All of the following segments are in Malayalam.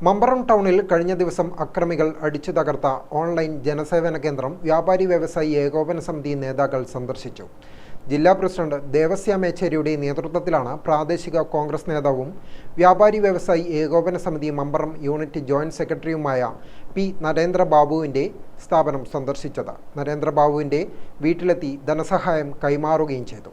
മമ്പറം ടൗണിൽ കഴിഞ്ഞ ദിവസം അക്രമികൾ അടിച്ചു തകർത്ത ഓൺലൈൻ ജനസേവന കേന്ദ്രം വ്യാപാരി വ്യവസായി ഏകോപന സമിതി നേതാക്കൾ സന്ദർശിച്ചു ജില്ലാ പ്രസിഡന്റ് ദേവസ്യ മേച്ചേരിയുടെ നേതൃത്വത്തിലാണ് പ്രാദേശിക കോൺഗ്രസ് നേതാവും വ്യാപാരി വ്യവസായി ഏകോപന സമിതി മമ്പറം യൂണിറ്റ് ജോയിന്റ് സെക്രട്ടറിയുമായ പി നരേന്ദ്രബാബുവിന്റെ സ്ഥാപനം സന്ദർശിച്ചത് നരേന്ദ്രബാബുവിന്റെ വീട്ടിലെത്തി ധനസഹായം കൈമാറുകയും ചെയ്തു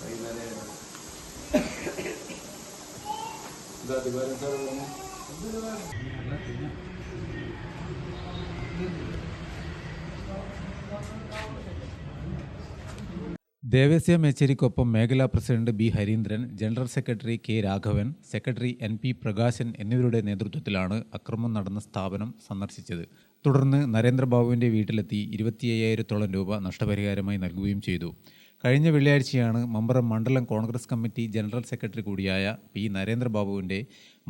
അറിയില്ല അറിയില്ലാണ് പോകുന്നത് ദേവസ്യ മേച്ചേരിക്കൊപ്പം മേഖലാ president B Hareendran general secretary K Raghavan secretary N P Prakashan എന്നിവരുടെ നേതൃത്വത്തിലാണ് അക്രമം നടന്ന സ്ഥാപനം സന്ദർശിച്ചത്. തുടർന്ന് നരേന്ദ്രബാബുവിന്റെ വീട്ടിലെത്തി ഇരുപത്തി അയ്യായിരത്തോളം രൂപ നഷ്ടപരിഹാരമായി നൽകുകയും ചെയ്തു. കഴിഞ്ഞ വെള്ളിയാഴ്ചയാണ് മമ്പറം മണ്ഡലം കോൺഗ്രസ് കമ്മിറ്റി ജനറൽ സെക്രട്ടറി കൂടിയായ പി നരേന്ദ്രബാബുവിന്റെ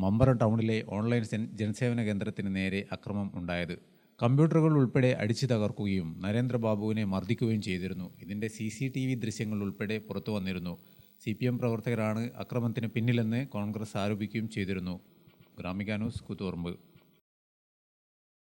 മമ്പറം ടൗണിലെ ഓൺലൈൻ ജനസേവന കേന്ദ്രത്തിന് നേരെ അക്രമം ഉണ്ടായത്. കമ്പ്യൂട്ടറുകൾ ഉൾപ്പെടെ അടിച്ചു തകർക്കുകയും നരേന്ദ്രബാബുവിനെ മർദ്ദിക്കുകയും ചെയ്തിരുന്നു. ഇതിന്റെ സി സി ടി വി ദൃശ്യങ്ങൾ ഉൾപ്പെടെ പുറത്തു വന്നിരുന്നു. സി പി എം പ്രവർത്തകരാണ് അക്രമത്തിന് പിന്നിലെന്ന് കോൺഗ്രസ് ആരോപിക്കുകയും ചെയ്തിരുന്നു. ഗ്രാമിക ന്യൂസ്